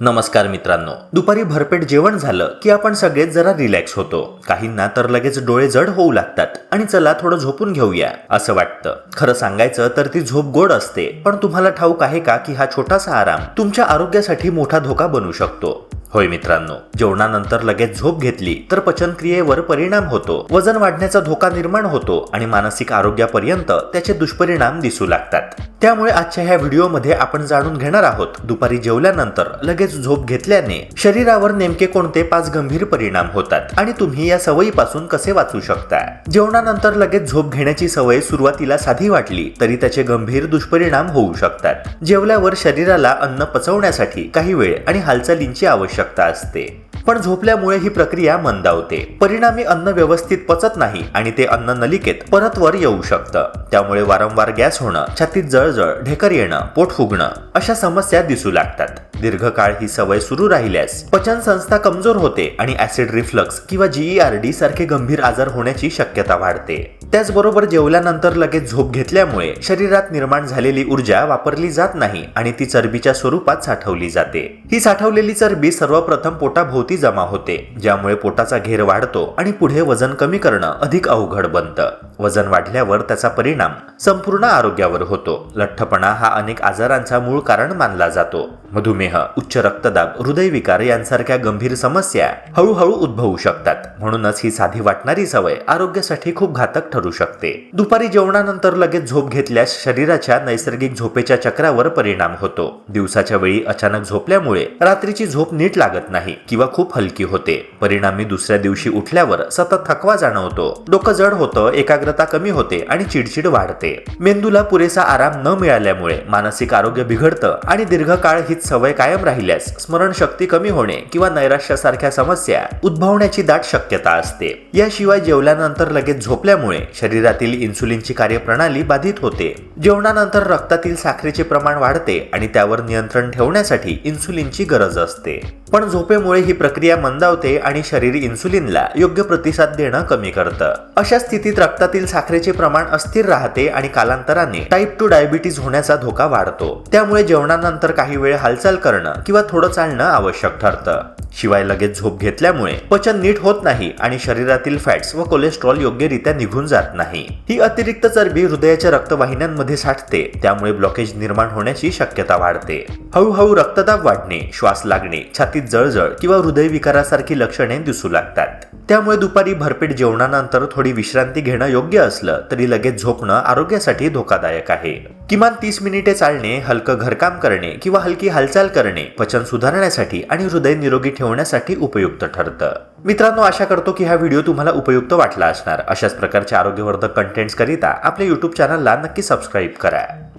नमस्कार मित्रांनो. दुपारी भरपेट जेवण झालं की आपण सगळेच जरा रिलॅक्स होतो. काहींना तर लगेच डोळे जड होऊ लागतात आणि चला थोडं झोपून घेऊया असं वाटतं. खरं सांगायचं तर ती झोप गोड असते पण तुम्हाला ठाऊक आहे का की हा छोटासा आराम तुमच्या आरोग्यासाठी मोठा धोका बनू शकतो? होय मित्रांनो जेवणानंतर लगेच झोप घेतली तर पचनक्रियेवर परिणाम होतो. वजन वाढण्याचा धोका निर्माण होतो आणि मानसिक आरोग्यापर्यंत त्याचे दुष्परिणाम दिसू लागतात. त्यामुळे आजच्या ह्या व्हिडिओमध्ये आपण जाणून घेणार आहोत दुपारी जेवल्यानंतर लगेच झोप घेतल्याने शरीरावर नेमके कोणते पाच गंभीर परिणाम होतात आणि तुम्ही या सवयीपासून कसे वाचू शकता? जेवणानंतर लगेच झोप घेण्याची सवय सुरुवातीला साधी वाटली तरी त्याचे गंभीर दुष्परिणाम होऊ शकतात. जेवल्यावर शरीराला अन्न पचवण्यासाठी काही वेळ आणि हालचालींची आवश्यकता असते. पण झोपल्यामुळे ही प्रक्रिया मंदावते. परिणामी अन्न व्यवस्थित पचत नाही आणि ते अन्न नलिकेत परत वर येऊ शकतं. त्यामुळे वारंवार गॅस होणं छातीत जळजळ ढेकर येणं पोट फुगणं अशा समस्या दिसू लागतात. दीर्घकाळ ही सवय सुरू राहिल्यास पचन संस्था कमजोर होते आणि ऍसिड रिफ्लक्स किंवा जीईआरडी सारखे गंभीर आजार होण्याची शक्यता वाढते. त्याचबरोबर जेवल्यानंतर लगेच झोप घेतल्यामुळे शरीरात निर्माण झालेली ऊर्जा वापरली जात नाही आणि ती चरबीच्या स्वरूपात साठवली जाते. ही साठवलेली चरबी सर्वप्रथम पोटाभोवती जमा होते ज्यामुळे पोटाचा घेर वाढतो आणि पुढे वजन कमी करणं अधिक अवघड बनतं. वजन वाढल्यावर त्याचा परिणाम संपूर्ण आरोग्यावर होतो. लठ्ठपणा हा अनेक आजारांचा मूळ कारण मानला जातो. मधुमेह उच्च रक्तदाब हृदयविकार यांसारख्या गंभीर समस्या हळूहळू उद्भवू शकतात. म्हणूनच ही साधी वाटणारी सवय आरोग्यासाठी खूप घातक ठरू शकते. दुपारी जेवणानंतर लगेच झोप घेतल्यास शरीराच्या नैसर्गिक झोपेच्या चक्रावर परिणाम होतो. दिवसाच्या वेळी अचानक झोपल्यामुळे रात्रीची झोप नीट लागत नाही किंवा खूप हलकी होते. परिणामी दुसऱ्या दिवशी उठल्यावर सतत थकवा जाणवतो. डोकं जड होतं एकाग्र एकाग्रता कमी होते आणि चिडचिड वाढते. मेंदूला पुरेसा आराम न मिळाल्यामुळे मानसिक आरोग्य बिघडतं आणि दीर्घकाळ हीच सवय कायम राहिल्यास स्मरणशक्ती कमी होणे किंवा नैराश्यासारख्या समस्या उद्भवण्याची दाट शक्यता असते. याशिवाय जेवल्यानंतर लगेच झोपल्यामुळे शरीरातील इन्सुलिनची कार्यप्रणाली बाधित होते. जेवणानंतर रक्तातील साखरेचे प्रमाण वाढते आणि त्यावर नियंत्रण ठेवण्यासाठी इन्सुलिनची गरज असते. पण झोपेमुळे ही प्रक्रिया मंदावते आणि शरीर इन्सुलिनला योग्य प्रतिसाद देणं कमी करतं. अशा स्थितीत रक्तातील साखरेचे प्रमाण अस्थिर राहते आणि कालांतराने टाईप टू डायबिटीज होण्याचा धोका वाढतो. त्यामुळे जेवणानंतर काही वेळ हालचाल करणं किंवा थोडं चालणं आवश्यक ठरतं. शिवाय लगेच झोप घेतल्यामुळे पचन नीट होत नाही आणि शरीरातील फॅट्स व कोलेस्ट्रॉल योग्यरित्या निघून जात नाही. ही अतिरिक्त चरबी हृदयाच्या रक्तवाहिन्यांमध्ये साठते त्यामुळे ब्लॉकेज निर्माण होण्याची शक्यता वाढते. हळूहळू रक्तदाब वाढणे श्वास लागणे छातीत जळजळ किंवा हृदयविकारासारखी लक्षणे दिसू लागतात. त्यामुळे दुपारी भरपेट जेवणानंतर थोडी विश्रांती घेणं योग्य असलं तरी लगेच झोपणं आरोग्यासाठी धोकादायक आहे. किमान तीस मिनिटे चालणे हलकं घरकाम करणे किंवा हलकी हालचाल करणे पचन सुधारण्यासाठी आणि हृदय निरोगी ठेवण्यासाठी उपयुक्त ठरतं. मित्रांनो आशा करतो की हा व्हिडिओ तुम्हाला उपयुक्त वाटला असणार. अशाच प्रकारच्या आरोग्यवर्धक कंटेंट्स करिता आपल्या यूट्यूब चॅनलला नक्की सबस्क्राईब करा.